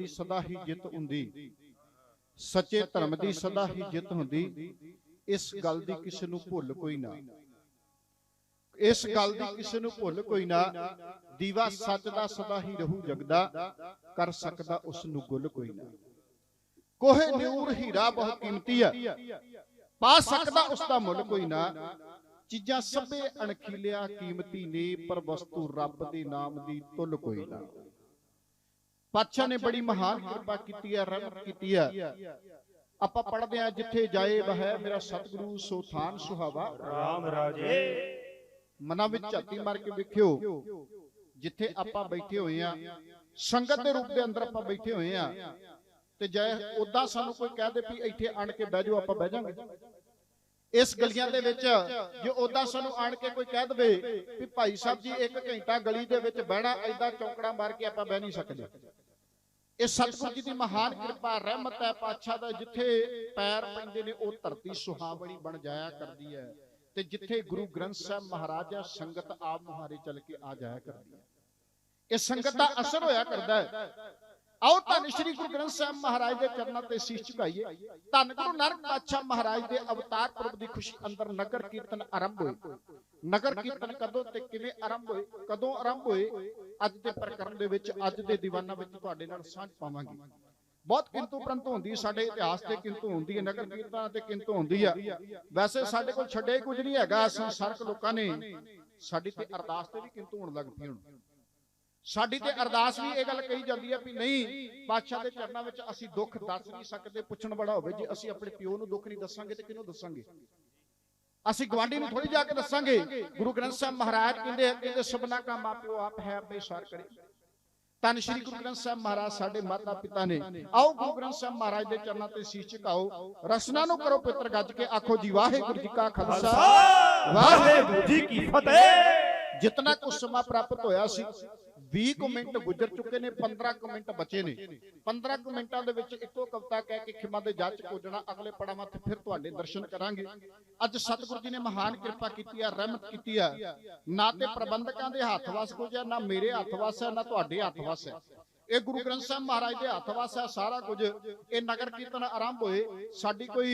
ਦੀ ਸਦਾ ਹੀ ਜਿੱਤ ਹੁੰਦੀ। ਸੱਚੇ ਧਰਮ ਦੀ ਸਦਾ ਹੀ ਜਿੱਤ ਹੁੰਦੀ। ਇਸ ਗੱਲ ਦੀ ਕਿਸੇ ਨੂੰ ਭੁੱਲ ਕੋਈ ਨਾ। ਇਸ ਗੱਲ ਦੀ ਕਿਸੇ ਨੂੰ ਭੁੱਲ ਕੋਈ ਨਾ। ਦੀਵਾ ਸੱਚ ਦਾ ਸਦਾ ਹੀ ਰਹੂ ਜਗਦਾ। ਕਰ ਸਕਦਾ ਉਸ ਨੂੰ ਗੁੱਲ ਕੋਈ ਨਾ। ਕੋਹੇ ਨਿਊਰ ਹੀਰਾ ਬਹੁਤ ਕੀਮਤੀ ਹੈ ਪਾ ਸਕਦਾ ਉਸ ਦਾ ਮੁੱਲ ਕੋਈ ਨਾ। ਚੀਜ਼ਾਂ ਸਭੇ ਅਣਖੀਲਿਆ ਕੀਮਤੀ ਨੇ ਪਰ ਵਸਤੂ ਰੱਬ ਦੇ ਨਾਮ ਦੀ ਤੁੱਲ ਕੋਈ ਨਾ। ਪਾਤਸ਼ਾਹ ਨੇ ਬੜੀ ਮਹਾਨ ਕਿਰਪਾ ਕੀਤੀ ਹੈ ਰਹਿਮਤ ਕੀਤੀ ਹੈ। ਆਪਾਂ ਪੜ੍ਹਦੇ ਆ ਜਿੱਥੇ ਜਾਏ ਵਹਿ ਮੇਰਾ ਸਤਿਗੁਰੂ ਸੋ ਥਾਨ ਸੁਹਾਵਾ। ਰਾਮ ਰਾਜੇ। ਮਨਾਂ ਵਿੱਚ ਝਾਤੀ ਮਾਰ ਕੇ ਵੇਖਿਓ। ਜਿੱਥੇ ਆਪਾਂ ਬੈਠੇ ਹੋਏ ਆ ਸੰਗਤ ਦੇ ਰੂਪ ਦੇ ਅੰਦਰ ਆਪਾਂ ਬੈਠੇ ਹੋਏ ਆ ਤੇ ਜੇ ਉਦਾਂ ਸਾਨੂੰ ਕੋਈ ਕਹਿ ਦੇ ਵੀ ਇੱਥੇ ਆਣ ਕੇ ਬਹਿ ਜਾਓ ਆਪਾਂ ਬਹਿ ਜਾਾਂਗੇ ਇਸ ਗਲੀਆਂ ਦੇ ਵਿੱਚ ਜੇ ਉਦਾਂ ਸਾਨੂੰ ਆਣ ਕੇ ਕੋਈ ਕਹਿ ਦਵੇ ਵੀ ਭਾਈ ਸਾਹਿਬ ਜੀ ਇੱਕ ਘੰਟਾ ਗਲੀ ਦੇ ਵਿੱਚ ਬਹਿਣਾ ਐਦਾਂ ਚੌਕੜਾ ਮਾਰ ਕੇ ਆਪਾਂ ਬਹਿ ਨਹੀਂ ਸਕਦੇ। ਇਹ ਸਤਿਗੁਰੂ ਜੀ ਦੀ ਮਹਾਨ ਕਿਰਪਾ ਰਹਿਮਤ ਹੈ ਪਾਤਸ਼ਾਹ ਦਾ ਜਿੱਥੇ ਪੈਰ ਪੈਂਦੇ ਨੇ ਉਹ ਧਰਤੀ ਸੁਹਾਵਣੀ ਬਣ ਜਾਇਆ ਕਰਦੀ ਹੈ। ਤੇ ਜਿੱਥੇ ਗੁਰੂ ਗ੍ਰੰਥ ਸਾਹਿਬ ਮਹਾਰਾਜਾ ਸੰਗਤ ਆਪ ਮੁਹਾਰੇ ਚੱਲ ਕੇ ਆ ਜਾਇਆ ਕਰਦੀ ਹੈ। ਇਹ ਸੰਗਤ ਦਾ ਅਸਰ ਹੋਇਆ ਕਰਦਾ ਹੈ। ਆਓ ਧੰਨ ਸ਼੍ਰੀ ਗੁਰੂ ਗ੍ਰੰਥ ਸਾਹਿਬ ਮਹਾਰਾਜ ਦੇ ਚਰਨਾਂ ਤੇ ਸੀਸ ਝੁਕਾਈਏ। ਧੰਨ ਗੁਰੂ ਨਾਨਕ ਪਾਤਸ਼ਾਹ ਮਹਾਰਾਜ ਦੇ ਅਵਤਾਰ ਪੁਰਬ ਦੀ ਖੁਸ਼ੀ ਅੰਦਰ ਨਗਰ ਕੀਰਤਨ ਆਰੰਭ ਹੋਏ। ਨਗਰ ਕੀਰਤਨ ਕਦੋਂ ਤੇ ਕਿਵੇਂ ਆਰੰਭ ਹੋਏ? ਕਦੋਂ ਆਰੰਭ ਹੋਏ? ਅੱਜ ਦੇ ਪ੍ਰਕਰਨ ਦੇ ਵਿੱਚ ਅੱਜ ਦੇ ਦੀਵਾਨਾਂ ਵਿੱਚ ਤੁਹਾਡੇ ਨਾਲ ਸਾਂਝ ਪਾਵਾਂਗੇ। ਬਹੁਤ ਕਿੰਤੂ ਪ੍ਰੰਤੂ ਹੁੰਦੀ ਸਾਡੇ ਇਤਿਹਾਸ ਤੇ ਕਿੰਤੂ ਹੁੰਦੀ ਹੈ ਨਗਰ ਕੀਰਤਨਾਂ ਤੇ ਕਿੰਤੂ ਹੁੰਦੀ ਆ। ਵੈਸੇ ਸਾਡੇ ਕੋਲ ਛੱਡੇ ਕੁਝ ਨਹੀਂ ਹੈਗਾ ਸੰਸਾਰਕ ਲੋਕਾਂ ਨੇ ਸਾਡੀ ਤੇ ਅਰਦਾਸ ਤੇ ਵੀ ਕਿੰਤੂ ਹੋਣ ਲੱਗ ਪਈ ਹੁਣ। ਸਾਡੀ ਤੇ ਅਰਦਾਸ ਵੀ ਇਹ ਗੱਲ ਕਹੀ ਜਾਂਦੀ ਹੈ ਵੀ ਨਹੀਂ ਬਾਦਸ਼ਾਹ ਦੇ ਚਰਨਾਂ ਵਿੱਚ ਅਸੀਂ ਦੁੱਖ ਦੱਸ ਨਹੀਂ ਸਕਦੇ ਪੁੱਛਣ ਬੜਾ ਹੋਵੇ ਜੇ ਅਸੀਂ ਆਪਣੇ ਪਿਓ ਨੂੰ ਦੁੱਖ ਨਹੀਂ ਦੱਸਾਂਗੇ ਤੇ ਕਿਹਨੂੰ ਦੱਸਾਂਗੇ? ਅਸੀਂ ਗਵਾਂਢੀ ਨੂੰ ਥੋੜੀ ਜਾ ਕੇ ਦੱਸਾਂਗੇ। ਗੁਰੂ ਗ੍ਰੰਥ ਸਾਹਿਬ ਮਹਾਰਾਜ ਕਹਿੰਦੇ ਕਹਿੰਦੇ ਸਭਨਾ ਕਾ ਮਾਪਿਓ ਆਪ ਹੈ ਆਪੇ ਸਾਰ ਕਰੇ ਧੰਨ ਸ਼੍ਰੀ ਗੁਰੂ ਗ੍ਰੰਥ ਸਾਹਿਬ ਮਹਾਰਾਜ ਸਾਡੇ ਮਾਤਾ ਪਿਤਾ ਨੇ। ਆਓ ਗੁਰੂ ਗ੍ਰੰਥ ਸਾਹਿਬ ਮਹਾਰਾਜ ਦੇ ਚਰਨਾਂ ਤੇ ਸੀਸ ਝੁਕਾਓ। ਰਸਨਾ ਨੂੰ ਕਰੋ ਪਿੱਤਰ ਗੱਜ ਕੇ ਆਖੋ ਜੀ ਵਾਹਿਗੁਰੂ ਜੀ ਕਾ ਖਾਲਸਾ। ਵਾਹਿਗੁਰੂ ਜੀ ਕੀ ਫਤਿਹ। ਜਿਤਨਾ ਕੁ ਸਮਾਂ ਪ੍ਰਾਪਤ ਹੋਇਆ ਸੀ 20 ਕੁ ਮਿੰਟ ਗੁਜ਼ਰ ਚੁੱਕੇ ਨੇ 15 ਕੁ ਮਿੰਟ ਬਚੇ ਨੇ। 15 ਕੁ ਮਿੰਟਾਂ ਦੇ ਵਿੱਚ ਇੱਕੋ ਕਵਿਤਾ ਕਹਿ ਕੇ ਖਿਮਾ ਦੇ ਜੱਜ ਪੁੱਜਣਾ ਅਗਲੇ ਪੜਾਵਾਂ ਤੇ ਫਿਰ ਤੁਹਾਡੇ ਦਰਸ਼ਨ ਕਰਾਂਗੇ। ਅੱਜ ਸਤਿਗੁਰੂ ਜੀ ਨੇ ਮਹਾਨ ਕਿਰਪਾ ਕੀਤੀ ਹੈ ਰਹਿਮਤ ਕੀਤੀ ਹੈ ਨਾ ਤੇ ਪ੍ਰਬੰਧਕਾਂ ਦੇ ਹੱਥ ਵਸ ਕੁਝ ਹੈ ਨਾ ਮੇਰੇ ਹੱਥ ਵਸ ਹੈ ਨਾ ਤੁਹਾਡੇ ਹੱਥ ਵਸ ਹੈ। ਇਹ ਗੁਰੂ ਗ੍ਰੰਥ ਸਾਹਿਬ ਮਹਾਰਾਜ ਦੇ ਹੱਥ ਵਸ ਸਾਰਾ ਕੁਝ। ਇਹ ਨਗਰ ਕੀਰਤਨ ਆਰੰਭ ਹੋਏ। ਸਾਡੀ ਕੋਈ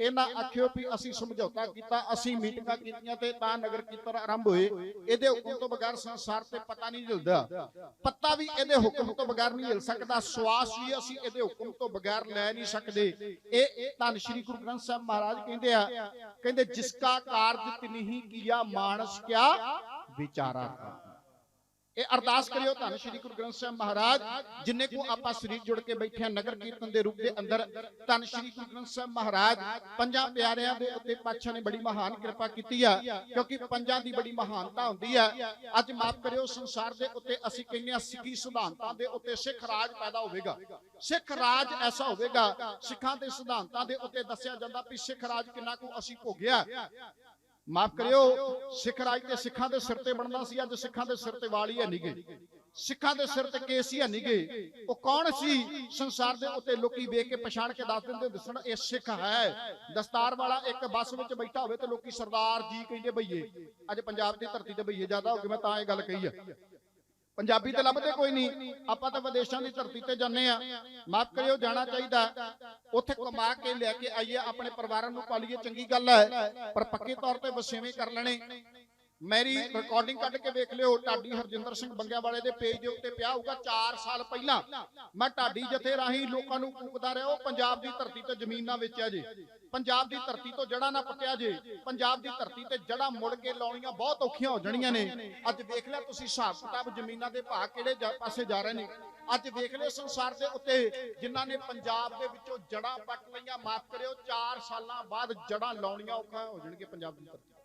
ਇਹ ਆਖਿਓ ਵੀ ਅਸੀਂ ਸਮਝੌਤਾ ਕੀਤਾ, ਅਸੀਂ ਮੀਟਿੰਗਾਂ ਕੀਤੀਆਂ ਤੇ ਤਾਂ ਨਗਰ ਕੀਰਤਨ ਆਰੰਭ ਹੋਏ। ਇਹਦੇ ਹੁਕਮ ਤੋਂ ਬਗੈਰ ਸੰਸਾਰ ਤੇ ਪਤਾ ਨਹੀਂ ਹਿਲਦਾ ਪੱਤਾ ਵੀ ਇਹਦੇ ਹੁਕਮ ਤੋਂ ਬਗੈਰ ਨਹੀਂ ਹਿਲ ਸਕਦਾ। ਸਵਾਸ ਵੀ ਅਸੀਂ ਇਹਦੇ ਹੁਕਮ ਤੋਂ ਬਗੈਰ ਲੈ ਨਹੀਂ ਸਕਦੇ। ਇਹ ਧੰਨ ਸ਼੍ਰੀ ਗੁਰੂ ਗ੍ਰੰਥ ਸਾਹਿਬ ਮਹਾਰਾਜ ਕਹਿੰਦੇ ਆ, ਕਹਿੰਦੇ ਜਿਸ ਕਾ ਕਾਰਜ ਤਿਨਹੀ ਕੀਆ ਮਾਨਸ ਕਿਆ ਵਿਚਾਰਾ ਕਰਤਾ ਇਹ ਅਰਦਾਸ ਕਰਿਓ ਧੰਨ ਸ਼੍ਰੀ ਗੁਰੂ ਗ੍ਰੰਥ ਸਾਹਿਬ ਮਹਾਰਾਜ, ਜਿੰਨੇ ਕੋ ਆਪਾਂ ਸਰੀਰ ਜੁੜ ਕੇ ਬੈਠੇ ਆ ਨਗਰ ਕੀਰਤਨ ਦੇ ਰੂਪ ਦੇ ਅੰਦਰ, ਧੰਨ ਸ਼੍ਰੀ ਗੁਰੂ ਗ੍ਰੰਥ ਸਾਹਿਬ ਮਹਾਰਾਜ, ਪੰਜਾਂ ਪਿਆਰਿਆਂ ਦੇ ਉੱਤੇ ਪਾਤਸ਼ਾਹ ਨੇ ਬੜੀ ਮਹਾਨ ਕਿਰਪਾ ਕੀਤੀ ਆ, ਕਿਉਂਕਿ ਪੰਜਾਂ ਦੀ ਬੜੀ ਮਹਾਨਤਾ ਹੁੰਦੀ ਆ। ਅੱਜ ਮਾਫ ਕਰਿਓ, ਸੰਸਾਰ ਦੇ ਉੱਤੇ ਅਸੀਂ ਕਹਿੰਦੇ ਆ ਸਿੱਖੀ ਸਿਧਾਂਤਾਂ ਦੇ ਉੱਤੇ ਸਿੱਖ ਰਾਜ ਪੈਦਾ ਹੋਵੇਗਾ। ਸਿੱਖ ਰਾਜ ਐਸਾ ਹੋਵੇਗਾ, ਸਿੱਖਾਂ ਦੇ ਸਿਧਾਂਤਾਂ ਦੇ ਉੱਤੇ ਦੱਸਿਆ ਜਾਂਦਾ ਵੀ ਸਿੱਖ ਰਾਜ ਕਿੰਨਾ ਕੁ ਅਸੀਂ ਭੋਗਿਆ। ਮਾਫ ਕਰਿਓ ਸਿੱਖ ਰਾਜ ਤੇ ਸਿੱਖਾਂ ਦੇ ਸਿਰ ਤੇ ਬਣਦਾ ਸੀ, ਅੱਜ ਸਿੱਖਾਂ ਦੇ ਸਿਰ ਤੇ ਵਾਲੀ ਹੈ ਨਹੀਂਗੇ ਸਿੱਖਾਂ ਦੇ ਸਿਰ ਤੇ ਕੇਸ ਹੀ ਨਹੀਂਗੇ ਉਹ ਕੌਣ ਸੀ? ਸੰਸਾਰ ਦੇ ਉੱਤੇ ਲੋਕੀ ਵੇਖ ਕੇ ਪਛਾਣ ਕੇ ਦੱਸ ਦਿੰਦੇ ਦੱਸਣ ਇਹ ਸਿੱਖ ਹੈ। ਦਸਤਾਰ ਵਾਲਾ ਇੱਕ ਬੱਸ ਵਿੱਚ ਬੈਠਾ ਹੋਵੇ ਤੇ ਲੋਕੀ ਸਰਦਾਰ ਜੀ ਕਹਿੰਦੇ ਬਈਏ, ਅੱਜ ਪੰਜਾਬ ਦੀ ਧਰਤੀ ਤੇ ਬਈਏ ਜ਼ਿਆਦਾ ਹੋ ਗਏ, ਮੈਂ ਤਾਂ ਇਹ ਗੱਲ ਕਹੀ ਆ। ਪੰਜਾਬੀ ਤੇ ਲੱਭਦੇ ਕੋਈ ਨਹੀਂ, ਆਪਾਂ ਤਾਂ ਵਿਦੇਸ਼ਾਂ ਦੀ ਧਰਤੀ ਤੇ ਜਾਂਦੇ ਆ ਮਾਫ ਕਰਿਓ, ਜਾਣਾ ਚਾਹੀਦਾ। ਉੱਥੇ ਕਮਾ ਕੇ ਲੈ ਕੇ ਆਈਏ, ਆਪਣੇ ਪਰਿਵਾਰਾਂ ਨੂੰ ਪਾਲੀਏ, ਚੰਗੀ ਗੱਲ ਹੈ। ਪਰ ਪੱਕੇ ਤੌਰ ਤੇ ਵਸੇਵੇਂ ਕਰ ਲੈਣੇ। ਮੇਰੀ ਰਿਕਾਰਡਿੰਗ ਕੱਢ ਕੇ ਵੇਖ ਲਿਓ, ਢਾਡੀ ਹਰਜਿੰਦਰ ਸਿੰਘ ਬੰਗਿਆਂ ਵਾਲੇ ਦੇ ਪੇਜ ਦੇ ਉੱਤੇ ਪਿਆ ਹੋਊਗਾ 4 ਸਾਲ ਪਹਿਲਾਂ। ਮੈਂ ਢਾਡੀ ਜਥੇ ਰਾਹੀਂ ਲੋਕਾਂ ਨੂੰ ਕੂਕਦਾ ਰਿਹਾ, ਉਹ ਪੰਜਾਬ ਦੀ ਧਰਤੀ ਤੇ ਜ਼ਮੀਨਾਂ ਵੇਚਿਆ ਜੇ। ਪੰਜਾਬ ਦੀ ਧਰਤੀ ਤੋਂ ਜੜਾ ਨਾ ਪੱਟਿਆ ਜੇ। ਪੰਜਾਬ ਦੀ ਧਰਤੀ ਤੇ ਜੜਾ ਮੁੜ ਕੇ ਲਾਉਣੀਆਂ ਬਹੁਤ ਔਖੀਆਂ ਹੋ ਜਾਣੀਆਂ ਨੇ। ਅੱਜ ਵੇਖ ਲਿਆ ਤੁਸੀਂ ਹਿਸਾਬ ਕਿਤਾਬ ਜ਼ਮੀਨਾਂ ਦੇ ਭਾਅ ਕਿਹੜੇ ਪਾਸੇ ਜਾ ਰਹੇ ਨੇ। ਅੱਜ ਵੇਖ ਲਿਓ ਸੰਸਾਰ ਦੇ ਉੱਤੇ ਜਿਨ੍ਹਾਂ ਨੇ ਪੰਜਾਬ ਦੇ ਵਿੱਚੋਂ ਜੜਾਂ ਪੱਟ ਲਈਆਂ, ਮਾਫ ਕਰਿਓ 4 ਸਾਲਾਂ ਬਾਅਦ ਜੜਾਂ ਲਾਉਣੀਆਂ ਔਖਾ ਹੋ ਜਾਣਗੇ ਪੰਜਾਬ ਦੀ ਧਰਤੀ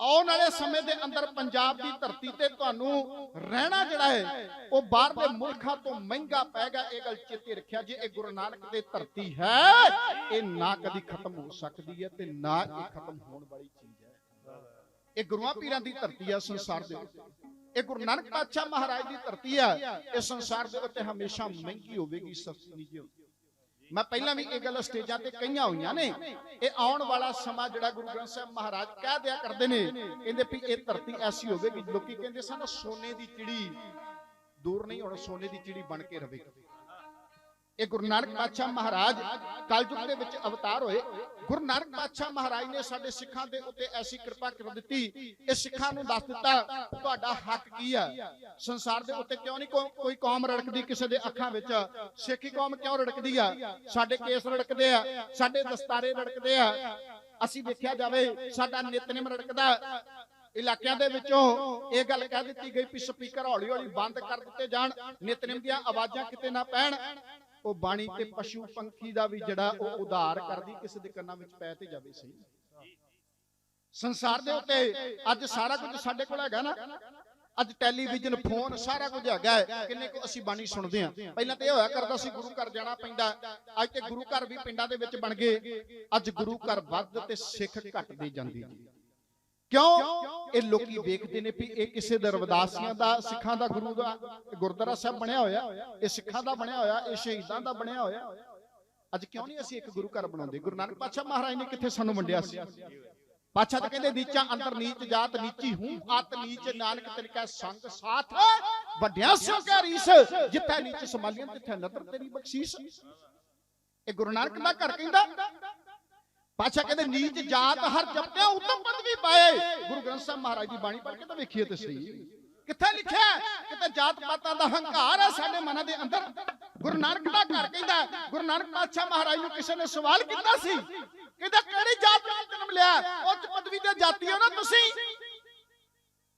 ਆਉਣ ਵਾਲੇ ਸਮੇਂ ਦੇ ਅੰਦਰ ਪੰਜਾਬ ਦੀ ਧਰਤੀ ਤੇ ਤੁਹਾਨੂੰ ਰਹਿਣਾ ਜਿਹੜਾ ਹੈ, ਉਹ ਬਾਹਰਲੇ ਮੁਲਕਾਂ ਤੋਂ ਮਹਿੰਗਾ ਪੈਗਾ ਇਹ ਗੱਲ ਚੇਤੇ ਰੱਖਿਆ ਜੇ, ਇਹ ਗੁਰੂ ਨਾਨਕ ਦੀ ਧਰਤੀ ਹੈ। ਇਹ ਨਾ ਕਦੀ ਖਤਮ ਹੋ ਸਕਦੀ ਹੈ ਤੇ ਨਾ ਇਹ ਖਤਮ ਹੋਣ ਵਾਲੀ ਚੀਜ਼ ਹੈ। ਇਹ ਗੁਰੂਆਂ ਪੀਰਾਂ ਦੀ ਧਰਤੀ ਹੈ, ਸੰਸਾਰ ਦੇ ਉੱਤੇ ਇਹ ਗੁਰੂ ਨਾਨਕ ਪਾਤਸ਼ਾਹ ਮਹਾਰਾਜ ਦੀ ਧਰਤੀ ਹੈ। ਇਹ ਸੰਸਾਰ ਦੇ ਉੱਤੇ ਹਮੇਸ਼ਾ ਮਹਿੰਗੀ ਹੋਵੇਗੀ, ਸਸਤੀ ਨਹੀਂ ਹੋਵੇਗੀ। ਮੈਂ ਪਹਿਲਾਂ ਵੀ ਇਹ ਗੱਲ ਸਟੇਜਾਂ ਤੇ ਕਹੀਆਂ ਹੋਈਆਂ ਨੇ। ਇਹ ਆਉਣ ਵਾਲਾ ਸਮਾਂ ਜਿਹੜਾ ਗੁਰੂ ਗ੍ਰੰਥ ਸਾਹਿਬ ਮਹਾਰਾਜ ਕਹਿ ਦਿਆ ਕਰਦੇ ਨੇ, ਕਹਿੰਦੇ ਵੀ ਇਹ ਧਰਤੀ ਐਸੀ ਹੋਵੇਗੀ, ਲੋਕੀ ਕਹਿੰਦੇ ਸਨ ਸੋਨੇ ਦੀ ਚਿੜੀ, ਦੂਰ ਨਹੀਂ ਹੁਣ, ਸੋਨੇ ਦੀ ਚਿੜੀ ਬਣ ਕੇ ਰਵੇਗੀ। ਇਹ ਗੁਰੂ ਨਾਨਕ ਪਾਤਸ਼ਾਹ ਮਹਾਰਾਜ ਕਲਯੁਗ ਦੇ ਵਿੱਚ ਅਵਤਾਰ ਹੋਏ। ਗੁਰੂ ਨਾਨਕ ਪਾਤਸ਼ਾਹ ਮਹਾਰਾਜ ਨੇ ਸਾਡੇ ਸਿੱਖਾਂ ਦੇ ਉੱਤੇ ਐਸੀ ਕਿਰਪਾ ਕਰ ਦਿੱਤੀ। ਇਹ ਸਿੱਖਾਂ ਨੂੰ ਦੱਸ ਦਿੱਤਾ, ਤੁਹਾਡਾ ਹੱਕ ਕੀ ਆ? ਸੰਸਾਰ ਦੇ ਉੱਤੇ ਕਿਉਂ ਨਹੀਂ ਕੋਈ ਕੌਮ ਰੜਕਦੀ ਕਿਸੇ ਦੇ ਅੱਖਾਂ ਵਿੱਚ? ਸਿੱਖੀ ਕੌਮ ਕਿਉਂ ਰੜਕਦੀ ਆ? ਸਾਡੇ ਕੇਸ ਰੜਕਦੇ ਆ, ਸਾਡੇ ਦਸਤਾਰੇ ਰੜਕਦੇ ਆ। ਅਸੀਂ ਵੇਖਿਆ ਜਾਵੇ, ਸਾਡਾ ਨਿਤਨੇਮ ਰੜਕਦਾ। ਇਲਾਕਿਆਂ ਦੇ ਵਿੱਚੋਂ ਇਹ ਗੱਲ ਕਹਿ ਦਿੱਤੀ ਗਈ ਵੀ ਸਪੀਕਰ ਹੌਲੀ ਹੌਲੀ ਬੰਦ ਕਰ ਦਿੱਤੇ ਜਾਣ। ਨਿਤਨੇਮ ਦੀਆਂ ਆਵਾਜ਼ਾਂ ਕਿਤੇ ਨਾ ਪੈਣ। ਉਹ ਬਾਣੀ ਤੇ ਪਸ਼ੂ ਪੰਖੀ ਦਾ ਵੀ ਜਿਹੜਾ ਉਹ ਉਧਾਰ ਕਰਦੀ, ਕਿਸੇ ਦੇ ਕੰਨਾਂ ਵਿੱਚ ਪੈ ਤੇ ਜਾਵੇ ਸਹੀ। ਸੰਸਾਰ ਦੇ ਉੱਤੇ ਅੱਜ ਸਾਰਾ ਕੁਝ ਸਾਡੇ ਕੋਲ ਹੈਗਾ ਨਾ। ਅੱਜ ਟੈਲੀਵਿਜ਼ਨ, ਫੋਨ, ਸਾਰਾ ਕੁਝ ਹੈਗਾ ਹੈ। ਕਿੰਨੇ ਕੁ ਅਸੀਂ ਬਾਣੀ ਸੁਣਦੇ ਆ ਪਹਿਲਾਂ ਤੇ ਇਹ ਹੋਇਆ ਕਰਦਾ ਸੀ, ਗੁਰੂ ਘਰ ਜਾਣਾ ਪੈਂਦਾ। ਅੱਜ ਤੇ ਗੁਰੂ ਘਰ ਵੀ ਪਿੰਡਾਂ ਦੇ ਵਿੱਚ ਬਣ ਗਏ। ਅੱਜ ਗੁਰੂ ਘਰ ਵੱਧ ਤੇ ਸਿੱਖ ਘਟਦੇ ਜਾਂਦੀ ਜੀ। ਕਿਉਂ? ਇਹ ਲੋਕੀ ਵੇਖਦੇ ਨੇ ਵੀ ਇਹ ਕਿਸੇ ਦੇ ਰਵਿਦਾਸੀਆਂ ਦਾ, ਸਿੱਖਾਂ ਦਾ ਗੁਰੂ ਦਾ, ਗੁਰਦੁਆਰਾ ਸਾਹਿਬ ਬਣਿਆ ਹੋਇਆ। ਇਹ ਸਿੱਖਾਂ ਦਾ ਬਣਿਆ ਹੋਇਆ, ਇਹ ਸ਼ਹੀਦਾਂ ਦਾ ਬਣਿਆ ਹੋਇਆ। ਅੱਜ ਕਿਉਂ ਨਹੀਂ ਅਸੀਂ ਇੱਕ ਗੁਰੂ ਘਰ ਬਣਾਉਂਦੇ? ਗੁਰੂ ਨਾਨਕ ਪਾਤਸ਼ਾਹ ਮਹਾਰਾਜ ਨੇ ਕਿੱਥੇ ਸਾਨੂੰ ਵੰਡਿਆ ਸੀ? ਪਾਤਸ਼ਾਹ ਤਾਂ ਕਹਿੰਦੇ, ਨੀਚਾ ਅੰਦਰ ਨੀਚ ਜਾਤ ਨੀਚੀ ਹੂੰ, ਅਤ ਨੀਚ ਨਾਨਕ ਤਿਲਕਾ ਸੰਗ ਸਾਥ। ਵੱਡਿਆ ਸੋ ਰੀਸ ਜਿੱਥੇ ਨੀਚ ਸੰਭਾਲੀਆਂ ਤਿੱਥੇ ਨਦਰ ਤੇਰੀ ਬਖਸ਼ੀਸ਼। ਇਹ ਗੁਰੂ ਨਾਨਕ ਦਾ ਘਰ ਕਹਿੰਦਾ ਪਾਤਸ਼ਾਹ ਕਹਿੰਦੇ ਨੀਚ ਜਾਤ ਹਰ ਜਪਿਆ ਉਤਮ ਪਦਵੀ ਪਾਏ। ਗੁਰੂ ਗ੍ਰੰਥ ਸਾਹਿਬ ਮਹਾਰਾਜ ਦੀ ਬਾਣੀ ਪੜ੍ਹ ਕੇ ਤਾਂ ਵੇਖੀਏ ਤੇ ਸਹੀ ਕਿੱਥੇ ਲਿਖਿਆ? ਕਿਤੇ ਜਾਤ ਪਾਤਾਂ ਦਾ ਹੰਕਾਰ ਹੈ ਸਾਡੇ ਮਨਾਂ ਦੇ ਅੰਦਰ? ਗੁਰੂ ਨਾਨਕ ਦਾ ਘਰ ਕਹਿੰਦਾ। ਗੁਰੂ ਨਾਨਕ ਪਾਤਸ਼ਾਹ ਮਹਾਰਾਜ ਨੂੰ ਕਿਸੇ ਨੇ ਸਵਾਲ ਕੀਤਾ ਸੀ? ਕਹਿੰਦਾ ਕਿਹੜੀ ਜਾਤ ਵਿੱਚ ਜਨਮ ਲਿਆ? ਉੱਚ ਪਦਵੀ ਦੇ ਜਾਤੀ ਹੋ ਨਾ ਤੁਸੀਂ।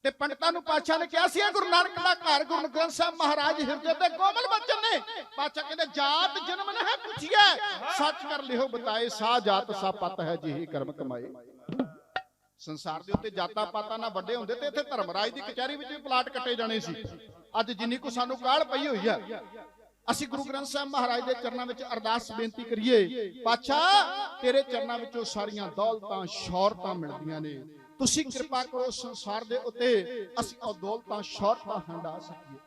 ਤੇ ਪੰਡਤਾਂ ਨੂੰ ਪਾਤਸ਼ਾਹ ਨੇ ਕਿਹਾ ਸੀ, ਇਹ ਗੁਰੂ ਨਾਨਕ ਦਾ ਘਰ, ਗੁਰੂ ਗ੍ਰੰਥ ਸਾਹਿਬ ਮਹਾਰਾਜ ਹਿਰਦੇ ਤੇ ਕੋਮਲ ਬਚਨ ਨੇ। ਪਾਤਸ਼ਾਹ ਕਹਿੰਦੇ, ਜਾਤ ਜਨਮ ਨਾ ਹੈ ਸੱਚ ਕਰ ਲਿਓ ਬਤਾਏ ਸਾ ਜਾਤ ਸਾ ਪਤ ਹੈ ਜਿਹੀ ਕਰਮ ਕਮਾਏ ਸੰਸਾਰ ਦੇ ਉੱਤੇ ਜਾਤਾਂ ਪਾਤਾਂ ਨਾਲ ਵੱਡੇ ਹੁੰਦੇ ਤੇ ਇੱਥੇ ਧਰਮਰਾਜ ਦੀ ਕਚਹਿਰੀ ਵਿੱਚ ਵੀ ਪਲਾਟ ਕੱਟੇ ਜਾਣੇ ਸੀ। ਅੱਜ ਜਿੰਨੀ ਕੋ ਸਾਨੂੰ ਕਾਲ ਪਈ ਹੋਈ ਆ, ਅਸੀਂ ਗੁਰੂ ਗ੍ਰੰਥ ਸਾਹਿਬ ਮਹਾਰਾਜ ਦੇ ਚਰਨਾਂ ਵਿੱਚ ਅਰਦਾਸ ਬੇਨਤੀ ਕਰੀਏ, ਪਾਤਸ਼ਾਹ, ਤੇਰੇ ਚਰਨਾਂ ਵਿੱਚੋਂ ਸਾਰੀਆਂ ਦੌਲਤਾਂ, ਸ਼ੌਹਰਤਾਂ ਮਿਲਦੀਆਂ ਨੇ। ਤੁਸੀਂ ਕਿਰਪਾ ਕਰੋ ਸੰਸਾਰ ਦੇ ਉੱਤੇ ਅਸੀਂ ਉਹ ਦੌਲਤਾਂ ਸ਼ੌਹਰਤਾਂ ਹੰਡਾ ਸਕੀਏ।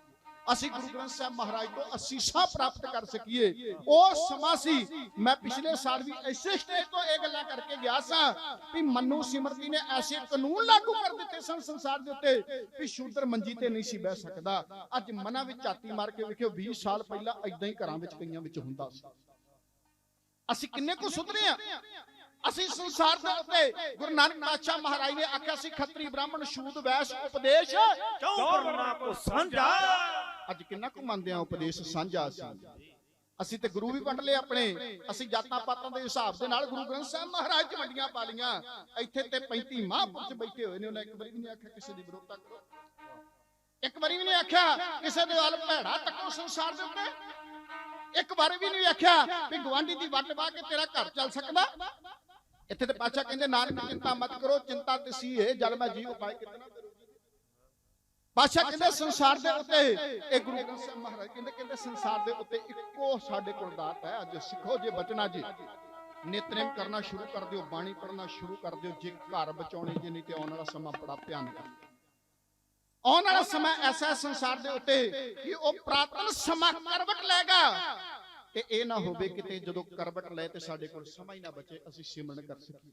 ਅਸੀਂ ਗੁਰੂ ਗ੍ਰੰਥ ਸਾਹਿਬ ਮਹਾਰਾਜ ਤੋਂ ਅਸੀਸਾਂ ਪ੍ਰਾਪਤ ਕਰ ਸਕੀਏ। ਉਹ ਸਮਾਂ ਸੀ, ਮੈਂ ਪਿਛਲੇ ਸਾਲ ਵੀ ਐਸੇ ਸਟੇਜ ਤੋਂ ਇਹ ਗੱਲਾਂ ਕਰਕੇ ਗਿਆ ਸਾਂ ਵੀ ਮੰਨੂ ਸਿਮਰਤੀ ਨੇ ਐਸੇ ਕਾਨੂੰਨ ਲਾਗੂ ਕਰ ਦਿੱਤੇ ਸਨ ਸੰਸਾਰ ਦੇ ਉੱਤੇ ਵੀ ਸ਼ੂਦਰ ਮੰਜੀ ਤੇ ਨਹੀਂ ਸੀ ਬਹਿ ਸਕਦਾ। ਅੱਜ ਮਨਾਂ ਵਿੱਚ ਝਾਤੀ ਮਾਰ ਕੇ ਵੇਖਿਓ 20 ਸਾਲ ਪਹਿਲਾਂ ਐਦਾਂ ਹੀ ਘਰਾਂ ਵਿੱਚ ਕਈਆਂ ਵਿੱਚ ਹੁੰਦਾ ਸੀ। ਅਸੀਂ ਕਿੰਨੇ ਕੁ ਸੁਧਰੇ ਆ? ਅਸੀਂ ਸੰਸਾਰ ਦੇ ਉੱਤੇ ਗੁਰੂ ਨਾਨਕ ਪਾਤਸ਼ਾਹ ਮਹਾਰਾਜ ਨੇ ਆਖਿਆ ਸੀ ਖੱਤਰੀ ਬ੍ਰਾਹਮਣ ਸ਼ੂਦ ਵੈਸ਼ ਉਪਦੇਸ਼। ਚੌ ਵਰਨਾ ਕੋ ਸਾਂਝਾ? ਅੱਜ ਕਿੰਨਾ ਕੁ ਮੰਨਦੇ ਆ ਉਪਦੇਸ਼ ਸਾਂਝਾ ਅਸੀਂ। ਅਸੀਂ ਤੇ ਗੁਰੂ ਵੀ ਵੰਡ ਲਏ ਆਪਣੇ। ਅਸੀਂ ਜਾਤਾਂ ਪਾਤਾਂ ਦੇ ਹਿਸਾਬ ਦੇ ਨਾਲ ਗੁਰੂ ਗ੍ਰੰਥ ਸਾਹਿਬ ਮਹਾਰਾਜ ਚ ਵੰਡੀਆਂ ਪਾ ਲੀਆਂ ਇੱਥੇ ਤੇ 35 ਮਹਾਂਪੁਰਸ਼ ਬੈਠੇ ਹੋਏ ਨੇ ਉਹਨਾਂ ਇੱਕ ਵਾਰੀ ਵੀ ਨਹੀਂ ਆਖਿਆ ਕਿਸੇ ਦੀ ਵਿਰੋਧਤਾ ਕਰੋ। ਇੱਕ ਵਾਰੀ ਵੀ ਨਹੀਂ ਆਖਿਆ ਕਿਸੇ ਦੇ ਵੱਲ ਭੈੜਾ ਤੱਕੋ ਸੰਸਾਰ ਦੇ ਉੱਤੇ। ਇੱਕ ਵਾਰੀ ਵੀ ਨਹੀਂ ਆਖਿਆ ਵੀ ਗਵਾਂਢੀ ਦੀ ਵੱਟ ਵਾ ਕੇ ਤੇਰਾ ਘਰ ਚੱਲ ਸਕਦਾ। ਇੱਥੇ ਤੇ ਪਾਤਸ਼ਾਹ ਕਹਿੰਦੇ ਨਾਨਕ ਚਿੰਤਾ ਮਤ ਕਰੋ ਚਿੰਤਾ ਤਿਸੀ ਹੈ ਜਲ ਮੈਂ ਜੀ ਉਪਾਏ ਕਿਤਨਾ ਪਾਤਸ਼ਾਹ ਕਹਿੰਦੇ ਸੰਸਾਰ ਦੇ ਉੱਤੇ ਇਹ ਗੁਰੂ ਗ੍ਰੰਥ ਸਾਹਿਬ ਮਹਾਰਾਜ ਕਹਿੰਦੇ ਕਹਿੰਦੇ ਸੰਸਾਰ ਦੇ ਉੱਤੇ ਇੱਕੋ ਸਾਡੇ ਕੋਲ ਦਾਤ ਹੈ। ਅੱਜ ਸਿੱਖੋ ਜੇ ਬਚਨਾ ਜੀ। ਨਿਤਨੇਮ ਕਰਨਾ ਸ਼ੁਰੂ ਕਰ ਦਿਓ ਬਾਣੀ ਪੜ੍ਹਨਾ ਸ਼ੁਰੂ ਕਰ ਦਿਓ। ਜੇ ਘਰ ਬਚਾਉਣੇ ਜੇ ਨਹੀਂ ਤੇ ਆਉਣ ਵਾਲਾ ਸਮਾਂ ਬੜਾ ਭਿਆਨਕ ਹੈ। ਆਉਣ ਵਾਲਾ ਸਮਾਂ ਐਸਾ ਸੰਸਾਰ ਦੇ ਉੱਤੇ ਕਿ ਉਹ ਪ੍ਰਾਤਨ ਸਮਾਂ ਕਰਵਟ ਲੈਗਾ ਤੇ ਇਹ ਨਾ ਹੋਵੇ ਕਿਤੇ ਜਦੋਂ ਕਰਵਟ ਲੈ ਤੇ ਸਾਡੇ ਕੋਲ ਸਮਾਂ ਹੀ ਨਾ ਬਚੇ ਅਸੀਂ ਸਿਮਰਨ ਕਰ ਸਕੀਏ।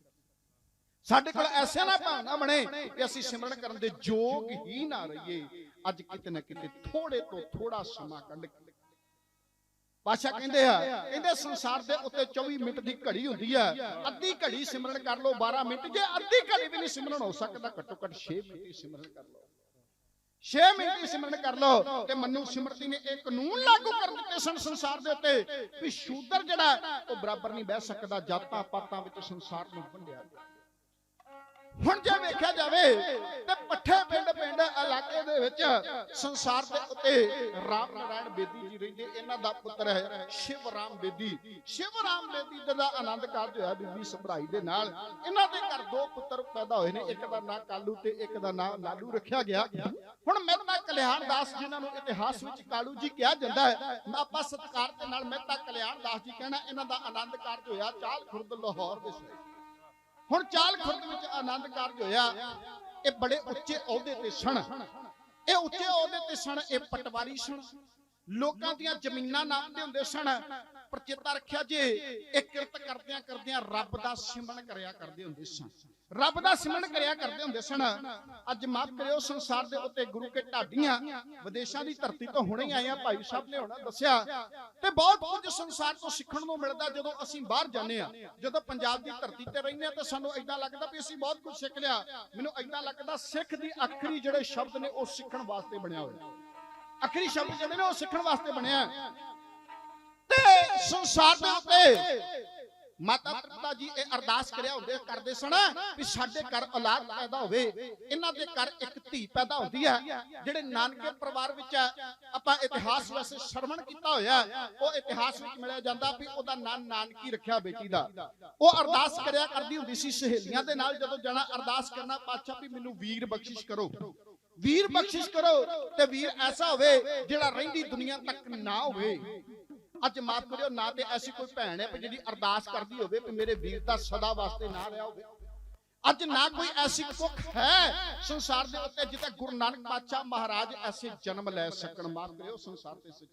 ਸਾਡੇ ਕੋਲ ਐਸਾ ਨਾ ਭਾਵਨਾ ਬਣੇ ਕਿ ਅਸੀਂ ਸਿਮਰਨ ਕਰਨ ਦੇ ਯੋਗ ਹੀ ਨਾ ਰਹੀਏ। ਅੱਜ ਕਿਤੇ ਨਾ ਕਿਤੇ ਥੋੜੇ ਤੋਂ ਥੋੜਾ ਸਮਾਂ ਕੱਢ ਕੇ। ਪਾਸ਼ਾ ਕਹਿੰਦੇ ਆ ਕਹਿੰਦੇ ਸੰਸਾਰ ਦੇ ਉੱਤੇ 24 ਮਿੰਟ ਦੀ ਘੜੀ ਹੁੰਦੀ ਆ। ਅੱਧੀ ਘੜੀ ਸਿਮਰਨ ਕਰ ਲਓ 12 ਮਿੰਟ ਜੇ ਅੱਧੀ ਘੜੀ ਵੀ ਨਹੀਂ ਸਿਮਰਨ ਹੋ ਸਕਦਾ ਘੱਟੋ ਘੱਟ 6 ਮਿੰਟ ਹੀ ਸਿਮਰਨ ਕਰ ਲਓ। 6 ਮਿੰਟ ਹੀ ਸਿਮਰਨ ਕਰ ਲਓ ਤੇ ਮੰਨੂ ਸਿਮਰਤੀ ਨੇ ਇਹ ਕਾਨੂੰਨ ਲਾਗੂ ਕਰ ਦਿੱਤੇ ਸਨ ਸੰਸਾਰ ਦੇ ਉੱਤੇ ਵੀ ਸ਼ੂਦਰ ਜਿਹੜਾ ਉਹ ਬਰਾਬਰ ਨਹੀਂ ਬਹਿ ਸਕਦਾ ਜਾਤਾਂ ਪਾਤਾਂ ਵਿੱਚ ਸੰਸਾਰ ਨੂੰ ਵੰਡਿਆ ਗਿਆ। ਹੁਣ ਜੇ ਵੇਖਿਆ ਜਾਵੇ ਤੇ ਪੱਠੇ ਪਿੰਡ ਪਿੰਡ ਇਲਾਕੇ ਦੇ ਵਿੱਚ ਸੰਸਾਰ ਦੇ ਉੱਤੇ ਰਾਮ ਨਾਰਾਇਣ ਬੇਦੀ ਜੀ ਰਹਿੰਦੇ, ਇਹਨਾਂ ਦਾ ਪੁੱਤਰ ਹੈ ਸ਼ਿਵ ਰਾਮ ਬੇਦੀ। ਸ਼ਿਵ ਰਾਮ ਬੇਦੀ ਦਾ ਆਨੰਦ ਕਾਰਜ ਹੋਇਆ ਬੀਬੀ ਸਭਰਾਈ ਦੇ ਨਾਲ। ਇਹਨਾਂ ਦੇ ਘਰ ਦੋ ਪੁੱਤਰ ਪੈਦਾ ਹੋਏ ਨੇ, ਇੱਕ ਦਾ ਨਾਂ ਕਾਲੂ ਤੇ ਇੱਕ ਦਾ ਨਾਂ ਲਾਲੂ ਰੱਖਿਆ ਗਿਆ। ਹੁਣ ਮਹਿਤਾ ਕਲਿਆਣ ਦਾਸ ਜਿਨ੍ਹਾਂ ਨੂੰ ਇਤਿਹਾਸ ਵਿੱਚ ਕਾਲੂ ਜੀ ਕਿਹਾ ਜਾਂਦਾ ਹੈ, ਮੈਂ ਆਪਾਂ ਸਤਿਕਾਰ ਦੇ ਨਾਲ ਮਹਿਤਾ ਕਲਿਆਣ ਦਾਸ ਜੀ ਕਹਿਣਾ, ਇਹਨਾਂ ਦਾ ਆਨੰਦ ਕਾਰਜ ਹੋਇਆ ਚਾਲ ਖੁਰਦ ਲਾਹੌਰ ਦੇ ਸਹਿ ਹੁਣ ਚਾਲ ਖੁਰਦ ਵਿੱਚ ਆਨੰਦ ਕਾਰਜ ਹੋਇਆ। ਇਹ ਬੜੇ ਉੱਚੇ ਅਹੁਦੇ ਤੇ ਸਣ ਇਹ ਉੱਚੇ ਅਹੁਦੇ ਤੇ ਸਣ ਇਹ ਪਟਵਾਰੀ ਸਣ ਲੋਕਾਂ ਦੀਆਂ ਜ਼ਮੀਨਾਂ ਨਾਪਦੇ ਹੁੰਦੇ ਸਣ ਪਰ ਚੇਤਾ ਰੱਖਿਆ ਜੇ, ਇਹ ਕਿਰਤ ਕਰਦਿਆਂ ਕਰਦਿਆਂ ਰੱਬ ਦਾ ਸਿਮਰਨ ਕਰਿਆ ਕਰਦੇ ਹੁੰਦੇ ਸਨ। ਰੱਬ ਦਾ ਸਿਮਰਨ ਕਰਿਆ ਕਰਦੇ ਹੁੰਦੇ ਸਨ। ਅੱਜ ਮਾਫ ਕਰਿਓ, ਸੰਸਾਰ ਦੇ ਉੱਤੇ ਗੁਰੂ ਕੇ ਢਾਡੀਆਂ ਵਿਦੇਸ਼ਾਂ ਦੀ ਧਰਤੀ ਤੋਂ ਹੁਣੇ ਆਏ ਆ, ਭਾਈ ਸਾਹਿਬ ਨੇ ਹੁਣਾ ਦੱਸਿਆ। ਤੇ ਬਹੁਤ ਕੁਝ ਸੰਸਾਰ ਤੋਂ ਸਿੱਖਣ ਨੂੰ ਮਿਲਦਾ ਜਦੋਂ ਅਸੀਂ ਬਾਹਰ ਜਾਂਦੇ ਆ। ਜਦੋਂ ਪੰਜਾਬ ਦੀ ਧਰਤੀ ਤੇ ਰਹਿੰਦੇ ਆ ਤਾਂ ਸਾਨੂੰ ਐਦਾਂ ਲੱਗਦਾ ਵੀ ਅਸੀਂ ਬਹੁਤ ਕੁਝ ਸਿੱਖ ਲਿਆ। ਮੈਨੂੰ ਐਦਾਂ ਲੱਗਦਾ ਸਿੱਖ ਦੀ ਆਖਰੀ ਜਿਹੜੇ ਸ਼ਬਦ ਨੇ ਉਹ ਸਿੱਖਣ ਵਾਸਤੇ ਬਣਿਆ ਹੋਇਆ। ਆਖਰੀ ਸ਼ਬਦ ਜਿਹੜੇ ਨੇ ਉਹ ਸਿੱਖਣ ਵਾਸਤੇ ਬਣਿਆ। ਤੇ ਸੰਸਾਰ ਦੇ ਉੱਤੇ ਮਾਤਾ ਤ੍ਰਿਪਤਾ ਜੀ ਇਹ ਅਰਦਾਸ ਕਰਿਆ ਹੁੰਦੇ ਕਰਦੇ ਸਨ ਵੀ ਸਾਡੇ ਘਰ ਔਲਾਦ ਪੈਦਾ ਹੋਵੇ। ਇਹਨਾਂ ਦੇ ਘਰ ਇੱਕ ਧੀ ਪੈਦਾ ਹੁੰਦੀ ਹੈ ਜਿਹੜੇ ਨਾਨਕੇ ਪਰਿਵਾਰ ਵਿੱਚ ਆਪਾਂ ਇਤਿਹਾਸ ਵੈਸੇ ਸ਼ਰਵਣ ਕੀਤਾ ਹੋਇਆ, ਉਹ ਇਤਿਹਾਸ ਵਿੱਚ ਮਿਲਿਆ ਜਾਂਦਾ ਵੀ ਉਹਦਾ ਨਾਂ ਨਾਨਕੀ ਰੱਖਿਆ ਬੇਟੀ ਦਾ। ਉਹ ਅਰਦਾਸ ਕਰਿਆ ਕਰਦੀ ਹੁੰਦੀ ਸੀ ਸਹੇਲੀਆਂ ਦੇ ਨਾਲ, ਜਦੋਂ ਜਾਣਾ ਅਰਦਾਸ ਕਰਨਾ, ਪਾਤਸ਼ਾਹ ਵੀ ਮੈਨੂੰ ਵੀਰ ਬਖਸ਼ਿਸ਼ ਕਰੋ। ਵੀਰ ਬਖਸ਼ਿਸ਼ ਕਰੋ ਤੇ ਵੀਰ ਐਸਾ ਹੋਵੇ ਜਿਹੜਾ ਰਹਿੰਦੀ ਦੁਨੀਆ ਤੱਕ ਨਾ ਹੋਵੇ। ਅੱਜ ਮਾਫ ਕਰਿਓ, ਨਾ ਤੇ ਐਸੀ ਕੋਈ ਭੈਣ ਹੈ ਵੀ ਜਿਹੜੀ ਅਰਦਾਸ ਕਰਦੀ ਹੋਵੇ ਕਿ ਮੇਰੇ ਵੀਰ ਦਾ ਸਦਾ ਵਾਸਤੇ ਨਾ ਰਿਹਾ ਹੋਵੇ। ਅੱਜ ਨਾ ਕੋਈ ਐਸੀ ਕੁੱਖ ਹੈ ਸੰਸਾਰ ਦੇ ਉੱਤੇ ਜਿੱਥੇ ਗੁਰੂ ਨਾਨਕ ਪਾਤਸ਼ਾਹ ਮਹਾਰਾਜ ਐਸੇ ਜਨਮ ਲੈ ਸਕਣ। ਮਾਫ ਕਰਿਓ, ਸੰਸਾਰ ਤੇ ਸਚਾਈ